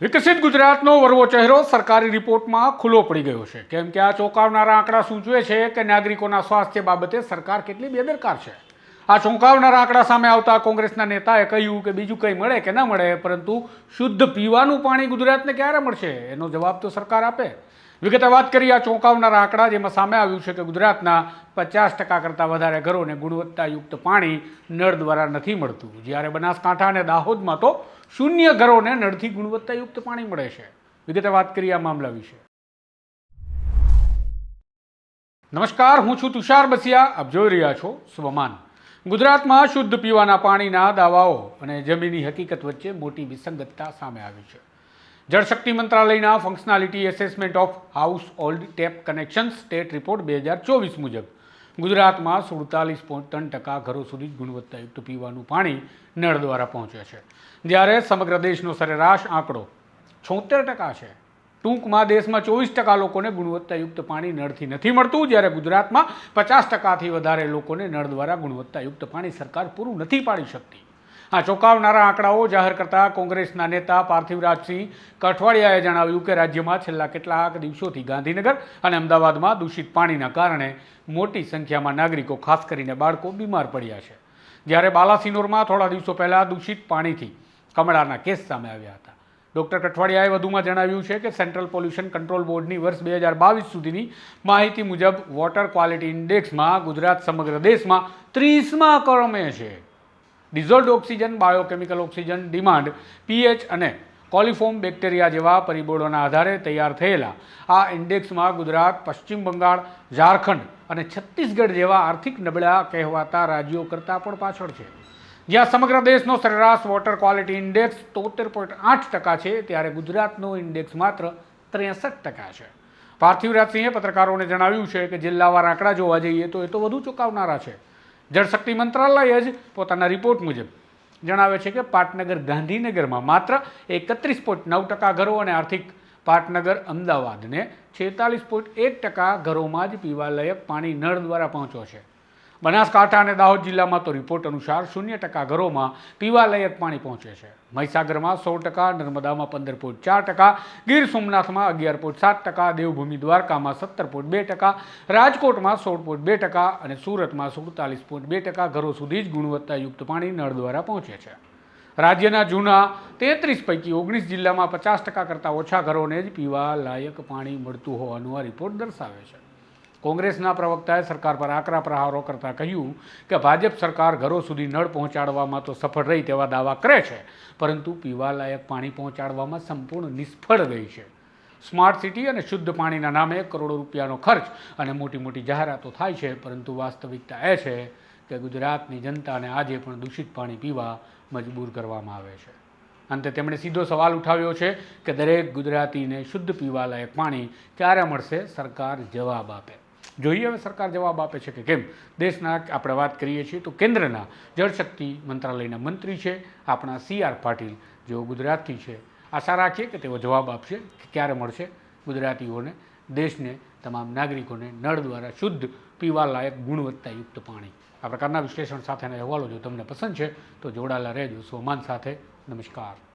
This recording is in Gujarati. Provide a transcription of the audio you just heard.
વિકસિત ગુજરાતનો વરવો ચહેરો સરકારી રિપોર્ટમાં ખુલ્લો પડી ગયો છે. કેમ કે આ ચોંકાવનારા આંકડા સૂચવે છે કે નાગરિકોના સ્વાસ્થ્ય બાબતે સરકાર કેટલી બેદરકાર છે. આ ચોંકાવનારા આંકડા સામે આવતા કોંગ્રેસના નેતાએ કહ્યું કે બીજું કંઈ મળે કે ન મળે, પરંતુ શુદ્ધ પીવાનું પાણી ગુજરાતને ક્યારે મળશે? એનો જવાબ તો સરકાર આપે. વિગતે વાત કરી આ ચોંકાવનારા આંકડા જેમાં સામે આવ્યું છે કે ગુજરાતના પચાસ ટકા કરતાં વધારે ઘરોને ગુણવત્તાયુક્ત પાણી નળ દ્વારા નથી મળતું. જ્યારે બનાસકાંઠા અને દાહોદમાં તો શૂન્ય ઘરોને નળથી ગુણવત્તાયુક્ત પાણી મળે છે. વિગતે વાત કરી આ મામલા વિશે. નમસ્કાર, હું છું તુષાર બસિયા. આપ જોઈ રહ્યા છો સ્વમાન. ગુજરાતમાં શુદ્ધ પીવાના પાણીના દાવાઓ અને જમીની હકીકત વચ્ચે મોટી વિસંગતતા સામે આવી છે. જળશક્તિ મંત્રાલયના functionality assessment of house old tap connection state report બે હજાર ચોવીસ મુજબ ગુજરાતમાં સુડતાલીસ પોઈન્ટ ત્રણ ટકા ઘરો સુધી જ ગુણવત્તાયુક્ત પીવાનું પાણી નળ દ્વારા પહોંચે છે. જ્યારે સમગ્ર દેશનો સરેરાશ આંકડો છોતેર ટકા છે, ટૂંકમાં દેશમાં ચોવીસ ટકા લોકોને ગુણવત્તાયુક્ત પાણી નળથી નથી મળતું. જ્યારે ગુજરાતમાં પચાસ ટકાથી વધારે લોકોને નળ દ્વારા ગુણવત્તાયુક્ત પાણી સરકાર પૂરું નથી પાડી શકતી. આ ચોંકાવનારા આંકડાઓ જાહેર કરતા કોંગ્રેસના નેતા પાર્થિવરાજસિંહ કઠવાડિયાએ જણાવ્યું કે રાજ્યમાં છેલ્લા કેટલાક દિવસોથી ગાંધીનગર અને અમદાવાદમાં દૂષિત પાણીના કારણે મોટી સંખ્યામાં નાગરિકો, ખાસ કરીને બાળકો, બીમાર પડ્યા છે. જ્યારે બાલાસિનોરમાં થોડા દિવસો પહેલાં દૂષિત પાણીથી કમળાના કેસ સામે આવ્યા હતા. ડૉક્ટર કઠવાડિયાએ વધુમાં જણાવ્યું છે કે સેન્ટ્રલ પોલ્યુશન કંટ્રોલ બોર્ડની વર્ષ બે હજાર બાવીસ સુધીની માહિતી મુજબ વોટર ક્વોલિટી ઇન્ડેક્સમાં ગુજરાત સમગ્ર દેશમાં ત્રીસમાં ક્રમે છે. Dissolved oxygen, biochemical oxygen, demand, pH અને કોલિફોર્મ બેક્ટેરિયા જેવા પરિબળોના આધારે તૈયાર થયેલા. આ ઇન્ડેક્સમાં ગુજરાત, પશ્ચિમ બંગાળ, ઝારખંડ અને છત્તીસગઢ જેવા આર્થિક નબળા કહેવાતા રાજ્યો કરતાં પણ પાછળ છે. જ્યાં સમગ્ર દેશનો સરેરાશ વોટર ક્વોલિટી ઇન્ડેક્સ તોતેર પોઈન્ટ આઠ ટકા છે, ત્યારે ગુજરાતનો ઇન્ડેક્સ માત્ર ત્રેસઠ ટકા છે. પાર્થિવરાજસિંહે પત્રકારોને જણાવ્યું છે કે જિલ્લાવાર આંકડા જોવા જઈએ તો એ તો વધુ ચોંકાવનારા છે. જળશક્તિ મંત્રાલય જ પોતાના રિપોર્ટ મુજબ જણાવે છે કે પાટનગર ગાંધીનગરમાં માત્ર એકત્રીસ પોઈન્ટ નવ ટકા ઘરો અને આર્થિક પાટનગર અમદાવાદને છેતાલીસ પોઈન્ટ એક ટકા ઘરોમાં જ પીવાલાયક પાણી નળ દ્વારા પહોંચ્યો છે. બનાસકાંઠા અને દાહોદ જિલ્લામાં તો રિપોર્ટ અનુસાર શૂન્ય ટકા ઘરોમાં પીવાલાયક પાણી પહોંચે છે. મહીસાગરમાં સો ટકા, નર્મદામાં પંદર પોઈન્ટ ચાર ટકા, ગીર સોમનાથમાં અગિયાર પોઈન્ટ સાત ટકા, દેવભૂમિ દ્વારકામાં સત્તર પોઈન્ટ બે ટકા, રાજકોટમાં સોળ પોઈન્ટ બે ટકા અને સુરતમાં સુડતાલીસ પોઈન્ટ બે ટકા ઘરો સુધી જ ગુણવત્તાયુક્ત પાણી નળ દ્વારા પહોંચે છે. રાજ્યના જૂના તેત્રીસ પૈકી ઓગણીસ જિલ્લામાં પચાસ ટકા કરતાં ઓછા ઘરોને જ પીવા લાયક પાણી મળતું હોવાનું આ રિપોર્ટ દર્શાવે છે. કોંગ્રેસના પ્રવક્તાએ સરકાર પર આકરા પ્રહારો કરતાં કહ્યું કે ભાજપ સરકાર ઘરો સુધી નળ પહોંચાડવામાં તો સફળ રહી તેવા દાવા કરે છે, પરંતુ પીવાલાયક પાણી પહોંચાડવામાં સંપૂર્ણ નિષ્ફળ રહી છે. સ્માર્ટ સિટી અને શુદ્ધ પાણીના નામે કરોડો રૂપિયાનો ખર્ચ અને મોટી મોટી જાહેરાતો થાય છે, પરંતુ વાસ્તવિકતા એ છે કે ગુજરાતની જનતાને આજે પણ દૂષિત પાણી પીવા મજબૂર કરવામાં આવે છે. અંતે તેમણે સીધો સવાલ ઉઠાવ્યો છે કે દરેક ગુજરાતીને શુદ્ધ પીવાલાયક પાણી ક્યારે મળશે? સરકાર જવાબ આપે. જોઈએ હવે સરકાર જવાબ આપે છે કે કેમ? દેશના આપણે વાત કરીએ છીએ તો કેન્દ્રના જળશક્તિ મંત્રાલયના મંત્રી છે, આપણા સી આર પાટીલ, જેઓ ગુજરાતથી છે. આશા રાખીએ કે તેઓ જવાબ આપશે કે ક્યારે મળશે. ગુજરાતીઓને, દેશને, તમામ નાગરિકોને નળ દ્વારા શુદ્ધ, પીવાલાયક, ગુણવત્તાયુક્ત પાણી. આ પ્રકારના વિશ્લેષણ સાથેના અહેવાલો જો તમને પસંદ છે, તો જોડાયેલા રહેજો. સોમાન સાથે નમસ્કાર.